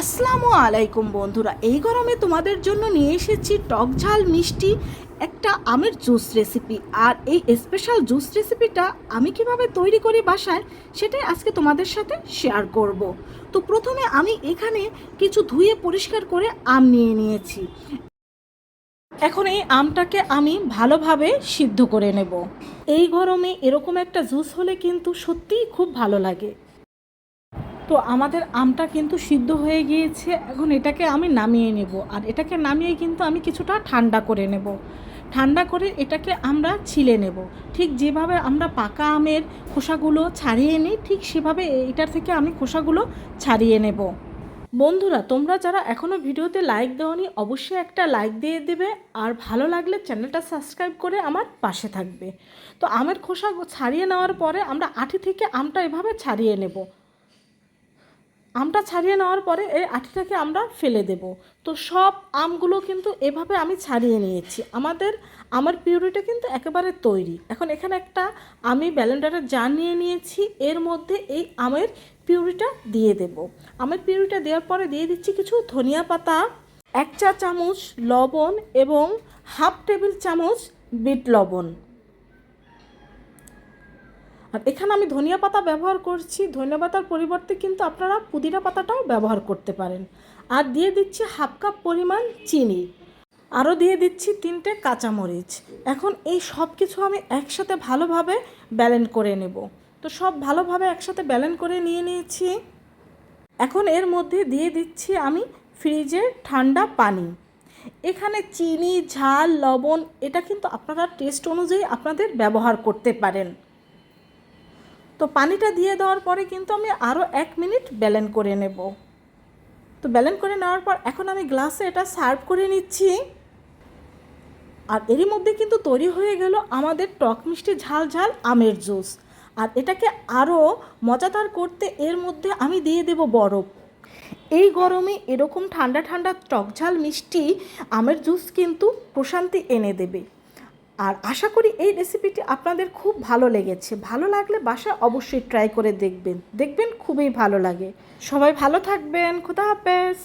আসসালামু আলাইকুম বন্ধুরা, এই গরমে তোমাদের জন্য নিয়ে এসেছি টক ঝাল মিষ্টি, একটা আমের জুস রেসিপি আর এই স্পেশাল জুস রেসিপিটা আমি কীভাবে তৈরি করি বাসায়, সেটাই আজকে তোমাদের সাথে শেয়ার করব। তো প্রথমে আমি এখানে কিছু ধুয়ে পরিষ্কার করে আম নিয়ে নিয়েছি। এখন এই আমটাকে আমি ভালোভাবে সিদ্ধ করে নেব। এই গরমে এরকম একটা জুস হলে কিন্তু সত্যিই খুব ভালো লাগে। তো আমাদের আমটা কিন্তু সিদ্ধ হয়ে গিয়েছে, এখন এটাকে আমি নামিয়ে নেব। আর এটাকে নামিয়ে কিন্তু আমি কিছুটা ঠান্ডা করে নেব। ঠান্ডা করে এটাকে আমরা ছিলে নেব। ঠিক যেভাবে আমরা পাকা আমের খোসাগুলো ছাড়িয়ে নিই, ঠিক সেভাবে এটার থেকে আমি খোসাগুলো ছাড়িয়ে নেব। বন্ধুরা, তোমরা যারা এখনও ভিডিওতে লাইক দেওনি, অবশ্যই একটা লাইক দিয়ে দেবে। আর ভালো লাগলে চ্যানেলটা সাবস্ক্রাইব করে আমার পাশে থাকবে। তো আমের খোসা ছাড়িয়ে নেওয়ার পরে আমরা আঠি থেকে আমটা এভাবে ছাড়িয়ে নেব। আমটা ছাড়িয়ে নেওয়ার পরে এই আঠিটাকে আমরা ফেলে দেব। তো সব আমগুলো কিন্তু এভাবে আমি ছাড়িয়ে নিয়েছি। আমাদের, আমার পিউরিটা কিন্তু একেবারে তৈরি। এখন এখানে একটা আমি ব্যালেন্ডারের জার নিয়ে নিয়েছি। এর মধ্যে এই আমের পিউরিটা দিয়ে দেব। আমের পিউরিটা দেওয়ার পরে দিয়ে দিচ্ছি কিছু ধনিয়া পাতা, এক চা চামচ লবণ এবং হাফ টেবিল চামচ বিট লবণ। আর এখানে আমি ধনিয়া পাতা ব্যবহার করছি। ধনিয়া পাতার পরিবর্তে কিন্তু আপনারা পুদিনা পাতাটাও ব্যবহার করতে পারেন। আর দিয়ে দিচ্ছি হাফ কাপ পরিমাণ চিনি। আরও দিয়ে দিচ্ছি তিনটে কাঁচামরিচ। এখন এই সব কিছু আমি একসাথে ভালোভাবে ব্যালেন্ড করে নেব। তো সব ভালোভাবে একসাথে ব্যালেন্ড করে নিয়ে নিয়েছি। এখন এর মধ্যে দিয়ে দিচ্ছি আমি ফ্রিজে ঠান্ডা পানি। এখানে চিনি, ঝাল, লবণ, এটা কিন্তু আপনারা টেস্ট অনুযায়ী আপনাদের ব্যবহার করতে পারেন। তো পানিটা দিয়ে দেওয়ার পরে কিন্তু আমি আরও এক মিনিট ব্যালেন্ড করে নেব। তো ব্যালেন্ড করে নেওয়ার পর এখন আমি গ্লাসে এটা সার্ভ করে নিচ্ছি। আর এরই মধ্যে কিন্তু তৈরি হয়ে গেল আমাদের টক মিষ্টি ঝাল ঝাল আমের জুস। আর এটাকে আরও মজাদার করতে এর মধ্যে আমি দিয়ে দেব বরফ। এই গরমে এরকম ঠান্ডা ঠান্ডা টক ঝাল মিষ্টি আমের জুস কিন্তু প্রশান্তি এনে দেবে। আর আশা করি এই রেসিপিটি আপনাদের খুব ভালো লেগেছে। ভালো লাগলে বাসায় অবশ্যই ট্রাই করে দেখবেন। দেখবেন খুবই ভালো লাগে। সবাই ভালো থাকবেন। খুদা হাফেজ।